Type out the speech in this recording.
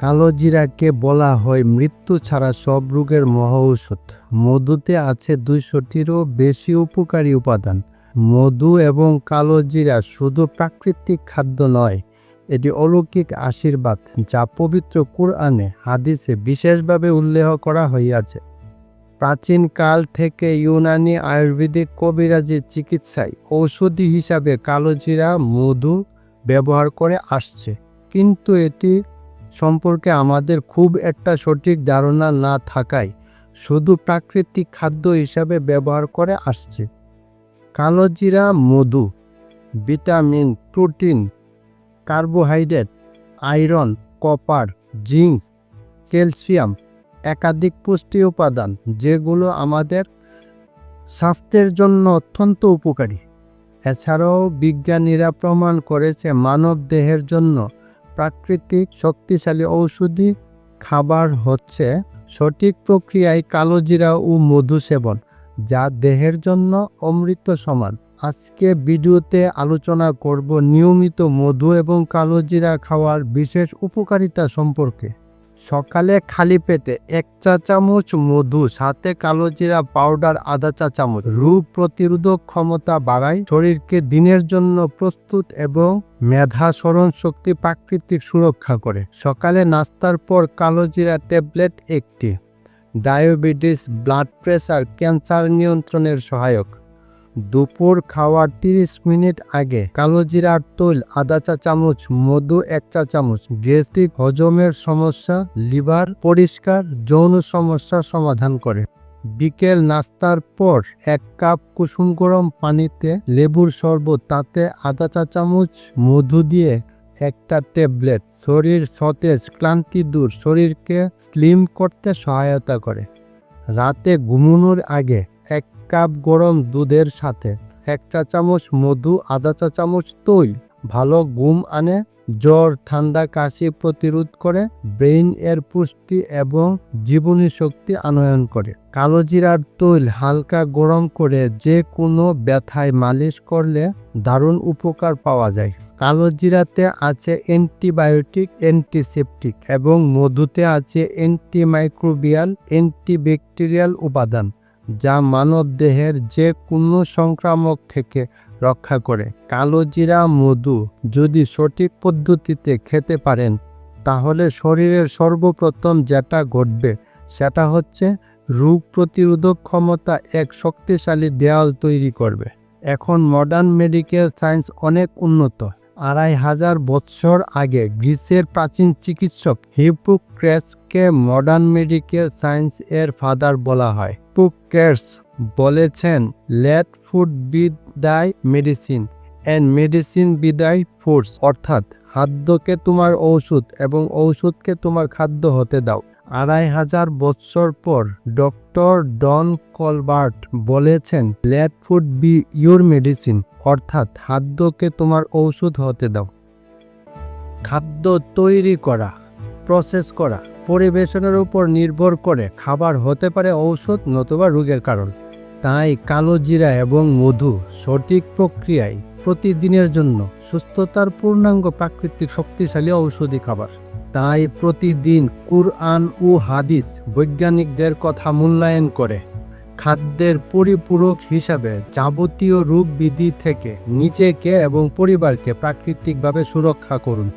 কালো জিরাকে বলা হয় মৃত্যু ছাড়া সব রোগের মহৌষধ মধুতে আছে দুইশোটিরও বেশি উপকারী উপাদান। মধু এবং কালো জিরা শুধু প্রাকৃতিক খাদ্য নয়, এটি অলৌকিক আশীর্বাদ যা পবিত্র কুরআনে, হাদিসে বিশেষভাবে উল্লেখ করা হইয়াছে। প্রাচীন কাল থেকে ইউনানি আয়ুর্বেদিক কবিরাজি চিকিৎসায় ঔষধি হিসাবে কালোজিরা মধু ব্যবহার করে আসছে। কিন্তু এটি সম্পর্কে আমাদের খুব একটা সঠিক ধারণা না থাকায় শুধু প্রাকৃতিক খাদ্য হিসাবে ব্যবহার করে আসছে। কালোজিরা, মধু, vitamin, protein, carbohydrate, iron, copper, zinc, calcium, একাধিক পুষ্টি উপাদান, যেগুলো আমাদের স্বাস্থ্যের জন্য অত্যন্ত উপকারী। এছাড়াও বিজ্ঞানীরা প্রমাণ করেছে মানব দেহের জন্য প্রাকৃতিক শক্তিশালী ঔষধি খাবার হচ্ছে সঠিক প্রক্রিয়ায় কালোজিরা ও মধু সেবন যা দেহের জন্য অমৃত সমান। আজকে ভিডিওতে আলোচনা করব নিয়মিত মধু এবং কালোজিরা খাওয়ার বিশেষ উপকারিতা সম্পর্কে। সকালে খালি পেটে এক চা চামচ মধু, সাথে কালোজিরা পাউডার, আধা চা চামচ। রোগ প্রতিরোধক ক্ষমতা বাড়ায় শরীরকে দিনের জন্য প্রস্তুত এবং মেধা স্মরণ শক্তি প্রাকৃতিক সুরক্ষা করে। সকালে নাস্তার পর কালোজিরা ট্যাবলেট একটি। ডায়াবেটিস, ব্লাড প্রেশার ক্যান্সার নিয়ন্ত্রণের সহায়ক। দুপুর খাওয়ার তিরিশ মিনিট আগে কালোজিরার তৈল, আধা চা চামচ, মধু এক চা চামচ, গ্যাস্ট্রিক হজমের সমস্যা, লিভার পরিষ্কার, যৌন সমস্যা সমাধান করে। বিকেল নাস্তার পর এক কাপ কুসুম গরম পানিতে লেবুর শরবত, তাতে আধা চা চামচ মধু দিয়ে একটা ট্যাবলেট। শরীর সতেজ, ক্লান্তি দূর, শরীরকে স্লিম করতে সহায়তা করে। রাতে ঘুমানোর আগে এক কাপ গরম দুধের সাথে, এক চা চামচ মধু, আধা চা চামচ তৈল, ভালো ঘুম আনে, জ্বর, ঠান্ডা, কাশি প্রতিরোধ করে, ব্রেইন এর পুষ্টি এবং জীবনী শক্তি আনয়ন করে। কালোজিরার তৈল হালকা গরম করে যে কোনো ব্যথায় মালিশ করলে দারুণ উপকার পাওয়া যায়। কালোজিরাতে আছে অ্যান্টিবায়োটিক, অ্যান্টিসেপটিক এবং মধুতে আছে অ্যান্টিমাইক্রোবিয়াল, অ্যান্টিব্যাকটেরিয়াল উপাদান। যা মানব দেহের যে কোনো সংক্রামক থেকে রক্ষা করে। কালোজিরা মধু যদি সঠিক পদ্ধতিতে খেতে পারেন, তাহলে শরীরের সর্বপ্রথম যেটা ঘটবে, সেটা হচ্ছে রোগ প্রতিরোধক ক্ষমতা এক শক্তিশালী দেয়াল তৈরি করবে। এখন মডার্ন মেডিকেল সায়েন্স অনেক উন্নত। আড়াই হাজার বৎসর আগে গ্রিসের প্রাচীন চিকিৎসক হিপোক্রেসকে মডার্ন মেডিকেল সায়েন্স এর ফাদার বলা হয়। হিপোক্রেটস বলেছেন let food be thy medicine and medicine be thy foods অর্থাৎ, খাদ্যকে তোমার ঔষধ এবং ঔষধকে তোমার খাদ্য হতে দাও। আড়াই হাজার বৎসর পর ডক্টর ডন কলবার্ট বলেছেন let food be your medicine অর্থাৎ, খাদ্যকে তোমার ঔষধ হতে দাও। খাদ্য তৈরি করা প্রসেস করা। পরিবেশনের উপর নির্ভর করে খাবার হতে পারে ঔষধ নতুবা রোগের কারণ। তাই কালো জিরা এবং মধু সঠিক প্রক্রিয়ায় প্রতিদিনের জন্য সুস্থতার পূর্ণাঙ্গ প্রাকৃতিক শক্তিশালী ঔষধি খাবার। তাই প্রতিদিন কুরআন ও হাদিস বৈজ্ঞানিকদের কথা মূল্যায়ন করে খাদ্যের পরিপূরক হিসাবে যাবতীয় রোগ বিধি থেকে নিজেকে এবং পরিবারকে প্রাকৃতিকভাবে সুরক্ষা করুন।